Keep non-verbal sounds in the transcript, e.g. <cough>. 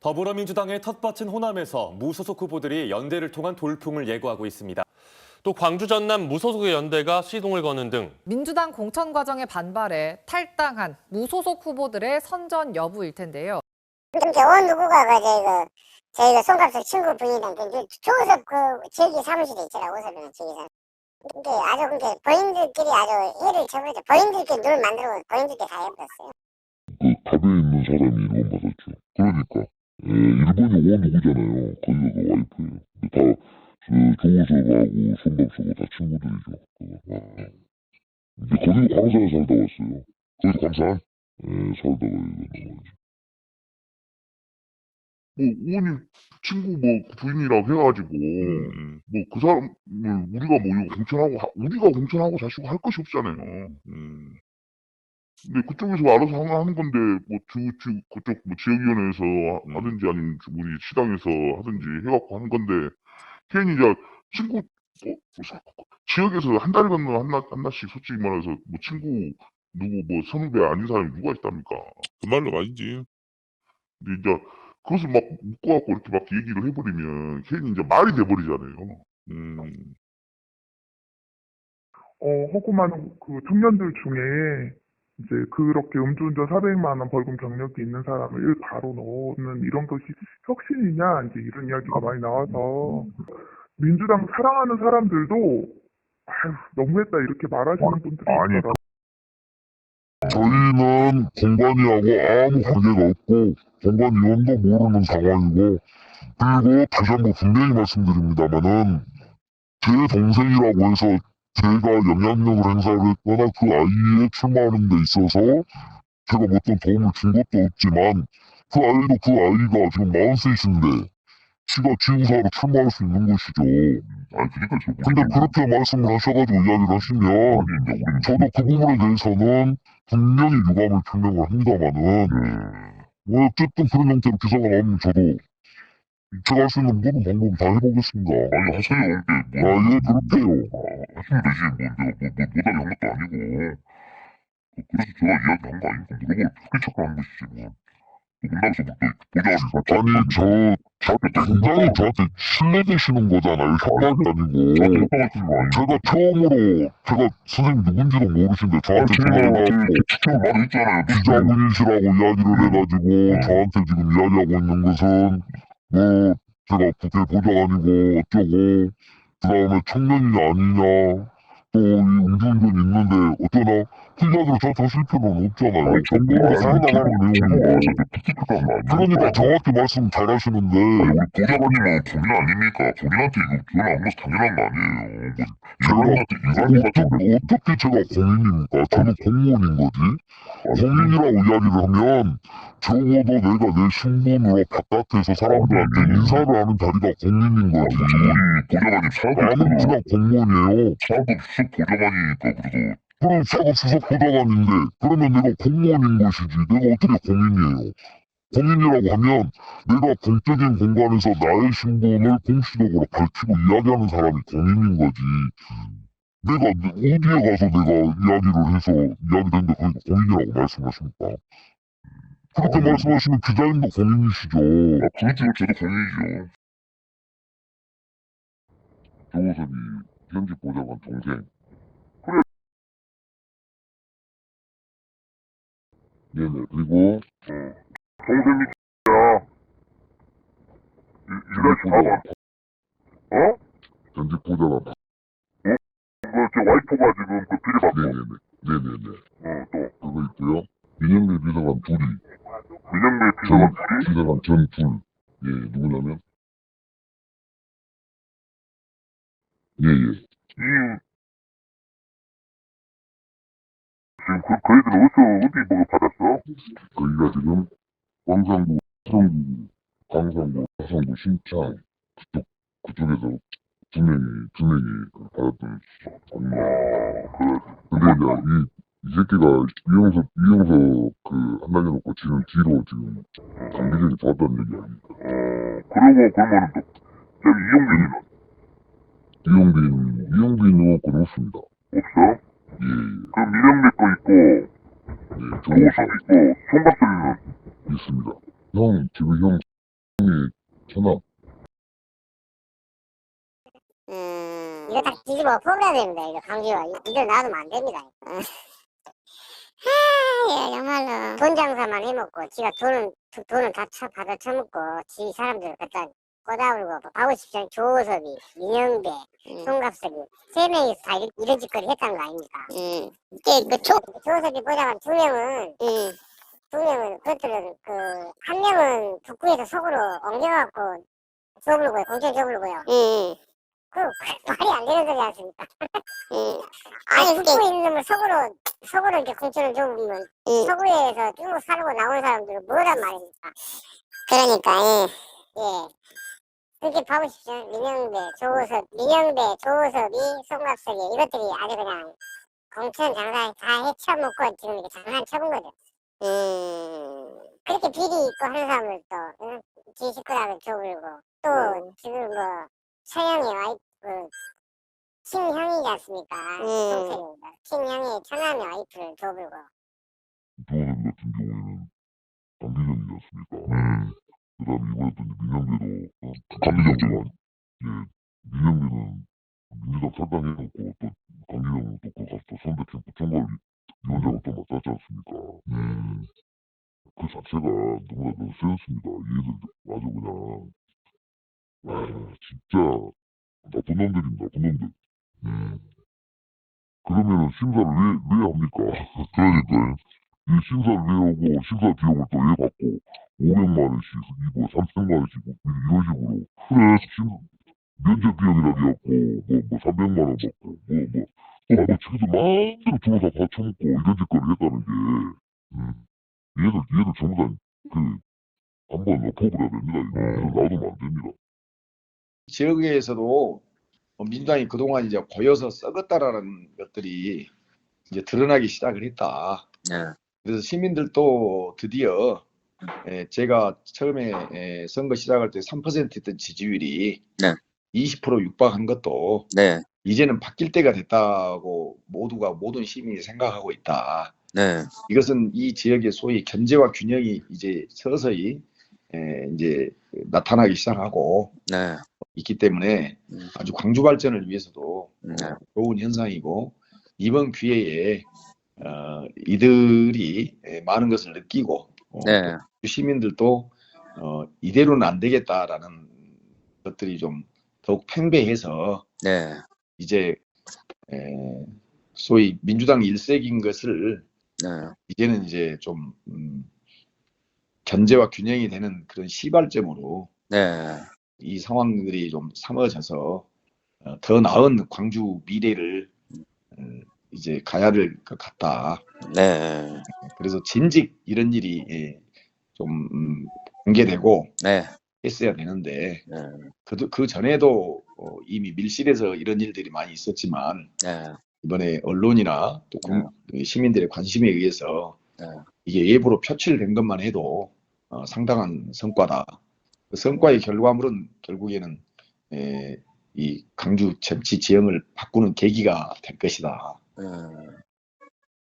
더불어민주당의 텃밭인 호남에서 무소속 후보들이 연대를 통한 돌풍을 예고하고 있습니다. 또 광주 전남 무소속의 연대가 시동을 거는 등 민주당 공천 과정에 반발해 탈당한 무소속 후보들의 선전 여부일 텐데요. 온 누구가 그 저희가 저희가 송갑석 친구 부인이랑 그 조섭 그 지역이 사무실에 있잖아 지역이 사무실. 근데 아주 근데 본인들끼리 아주 해를 쳐버렸죠. 본인들끼리 눈을 만들고 본인들끼리 다 해버렸어요. 그 답에 있는 사람이 일본 받았죠. 그러니까 예, 일본이 원 누구잖아요. 거기가 그 와이프예요. 근데 다 그, 조우석하고 손범수고 다 친구들이죠. 그거. 아. 이제 거기 광산에 살다 왔어요. 거기도 광산? 예, 살다가 이거. 뭐 의원님 친구 뭐 부인이라고 해가지고 음. 뭐 그 사람을 우리가 뭐 이거 공천하고 하- 우리가 공천하고 자시고 할 것이 없잖아요. 음. 근데 그쪽에서 알아서 하는- 하는 건데 뭐 주, 주 그쪽 뭐 지역위원회에서 음. 하든지 아니면 우리 시당에서 하든지 해갖고 하는 건데 괜히 이제 친구 뭐, 뭐 사- 지역에서 한 달에 건너 한나 한나씩 솔직히 말해서 뭐 친구 누구 뭐 선후배 아닌 사람이 누가 있답니까? 그 말로 아니지. 근데 이제 그것을 막 묶어갖고 이렇게 막 얘기를 해버리면 괜히 이제 말이 돼버리잖아요. 음. 어, 허구많은 그 청년들 중에 이제 그렇게 음주운전 400만 원 벌금 경력이 있는 사람을 일 바로 넣는 이런 것이 혁신이냐 이제 이런 이야기가 많이 나와서 민주당 사랑하는 사람들도 아유 너무했다 이렇게 말하시는 분들이 아니, 있더라고요. 저희는 공관이하고 아무 관계가 없고 공관 위원도 모르는 상황이고 그리고 다시 한번 분명히 말씀드립니다만은 제 동생이라고 해서 제가 영향력을 행사를 했거나 그 아이의 출마하는 데 있어서 제가 뭐 어떤 도움을 준 것도 없지만 그 아이도 그 아이가 지금 43인데 지가 지구사로 출마할 수 있는 것이죠. 아니 그러니까 저 근데 그렇게 말씀을 하셔가지고 이야기를 하시면 저도 그 부분에 대해서는 분명히 유감을 표명을 합니다만은 뭐 어쨌든 그런 형태로 기사가 나오면 저도 할수 있는 모든 방법 다 해보겠습니다. 아니 하세요. 이게 아, 예, 그렇게요. 하시면 되지 뭐 내가 뭐, 뭐 못하게 한 것도 아니고 그- 그래서 제가 이야기한 거 아니고 물어보고 그렇게 착각한 것이지 뭐 문당에서 뭐 보좌관이 아니, 저, 저, 굉장히 저한테 신뢰되시는 거잖아요. 협박이 아니고. 저한테? 제가 처음으로, 제가 선생님 누군지도 모르시는데 저한테 많이 했잖아요. 기자분이시라고 이야기를 해가지고 저한테 지금 이야기하고 있는 것은 뭐 제가 국회 보좌관이고 어쩌고 그 다음에 청년이냐 아니냐 또 이 음주운전 있는데 어쩌나 그 이야기를 저한테 하실 필요는 없잖아요. 정보를 흘러나가는 내용이고 그러니까 정확히 말씀 잘 하시는데 우리 보좌관님은 본인 아닙니까? 본인한테 이거 안 가서 당연한 거 아니에요. 제가 이관님한테 이관님 같은 어떻게, 어떻게 제가 공인입니까? 저는 공무원인 거지. 공인이라고 이야기를 하면 적어도 내가 내 신분으로 바깥에서 사람들한테 인사를 하는 자리가 공인인 거지. 보좌관님 사도 나는 그냥 공무원이에요. 사도 수석 보좌관이니까 그래도 그럼 사급 수석 보좌관인데 그러면 내가 공무원인 것이지. 내가 어떻게 공인이에요? 공인이라고 하면 내가 공적인 공간에서 나의 신분을 공식적으로 밝히고 이야기하는 사람이 공인인 거지. 내가 어디에 가서 내가 이야기를 해서 이야기되는데 그게 공인이라고 말씀하십니까? 그렇게 아니. 말씀하시면 기자님도 공인이시죠. 아, 그렇죠. 저도 공인이죠. 조호섭이 현직 보좌관 동생. 네네. 그리고 동생이 야 전직 보좌관, 어? 전직 보좌관. 그, 제 와이프가 지금 그 비례받고, 네네네. 네네네. 어, 또, 그거 있고요. 민영배 비서관 둘이. 민영배 전, 비서관 둘이, 비서관 전 둘. 예, 누구냐면? 예, 예. 이, 지금 그, 그 애들은 어디서, 어디 뭐 받았어? 거기가 지금 광산구, 수성구, 광산구, 화성구, 신창 그쪽 그쪽에서 두 명이 두 명이 그 받았던 그래. 근데 이제 이, 이 새끼가 이용석 이용석 그 한다게 놓고 지금 뒤로 지금 장기적이 좋았다는 얘기 아닙니까? 어, 그러고 그러면은 또, 저기 이용빈이는 이용빈 이용빈 의원권 없습니다. 없어? 예, 그 민영배 거 저 있고, 송박선이는 있습니다. 형 지금 형 천하. 음, 이거 다 뒤집어 엎어야 됩니다. 이거 강지가 이들 놔두면 안 됩니다. 어. <laughs> 하, 예, 정말로 돈 장사만 해먹고 지가 돈은 두- 돈은 다 차, 받아 처먹고 지 사람들 갖다 꼬다불고 바보십시오 조호섭이 민영배 송갑석이 세 명이서 다 이런, 이런 짓거리 했다는 거 아닙니까? 음. 그 조, 조호섭이 보자면 두 명은 두 명은 그것들은 그 한 명은 북구에서 속으로 옮겨갖고 줘불고요 공천 줘불고요 그 <laughs> 말이 안 되는 소리 않습니까? <laughs> 아니 북구에 있는 놈을 속으로 속으로 이렇게 공천을 줘보면 서구에서 쭉 살고 나온 사람들은 뭐란 말입니까? 그러니까 예. 그렇게 봐보십시오. 민영배, 조호섭, 민영배, 조호섭이 송갑석이 이것들이 아주 그냥 공천 장사 다 해쳐먹고 지금 이렇게 장난 쳐본 거죠. 그렇게 비리 있고 하는 사람을 또 응? 지 식구라고 줘불고 또 지금 뭐 처형의 와이프 그 친형이지 않습니까? 송철입니다. 친형의 처남의 와이프를 줘불고 조호선 같은 경우에는 강기정이지 않습니까? 그 다음에 이번에 또 어, 강기정도 아니, 예, 민영배는 민주당 탈당해놓고 또 또그 가서 또 선대 캠프 총괄 위원장을 또 맡았지 않습니까? 그 자체가 너무나 너스였습니다. 얘들 아주 그냥 아, 진짜 나쁜 놈들입니다. 나쁜 놈들. 그러면은 심사를 왜, 왜 합니까? <laughs> 그러니까 이 심사를 왜 하고 심사 비용을 또왜 받고 500만 원씩 이거 300만 원씩 이런 식으로 그래 심 면접 비용이라 해갖고 뭐, 뭐 300만 원 받고 뭐뭐 또 뭐, 자기들 마음대로 들어다 받쳐먹고 이런 짓거리 했다는 게 음, 얘들 얘들 전부 다그 한번 엎어버려야 됩니다. 이거 놔두면 안 됩니다. 지역에서도 뭐 민주당이 그동안 이제 고여서 썩었다라는 것들이 이제 드러나기 시작을 했다. 네. 그래서 시민들도 드디어 에, 제가 처음에 에, 선거 시작할 때 3%였던 지지율이 네. 20% 육박한 것도 네, 이제는 바뀔 때가 됐다고 모두가 모든 시민이 생각하고 있다. 네, 이것은 이 지역의 소위 견제와 균형이 이제 서서히 에, 이제 나타나기 시작하고 네, 있기 때문에 음. 아주 광주 발전을 위해서도 네. 어, 좋은 현상이고 이번 기회에 어, 이들이 에, 많은 것을 느끼고 어, 네, 또 시민들도 어, 이대로는 안 되겠다라는 것들이 좀 더욱 팽배해서 네, 이제 에, 소위 민주당 일색인 것을 네, 이제는 이제 좀 음, 견제와 균형이 되는 그런 시발점으로 네, 이 상황들이 좀 삼어져서 어, 더 나은 광주 미래를 어, 이제 가야 될것 같다. 네, 그래서 진직 이런 일이 예, 좀 음, 공개되고 네, 했어야 되는데 네, 그, 그 전에도 어, 이미 밀실에서 이런 일들이 많이 있었지만 네, 이번에 언론이나 또 국- 시민들의 관심에 의해서 네. 이게 외부로 표출된 것만 해도 어, 상당한 성과다. 그 성과의 결과물은 결국에는 에, 이 강주 정치 지형을 바꾸는 계기가 될 것이다. 네.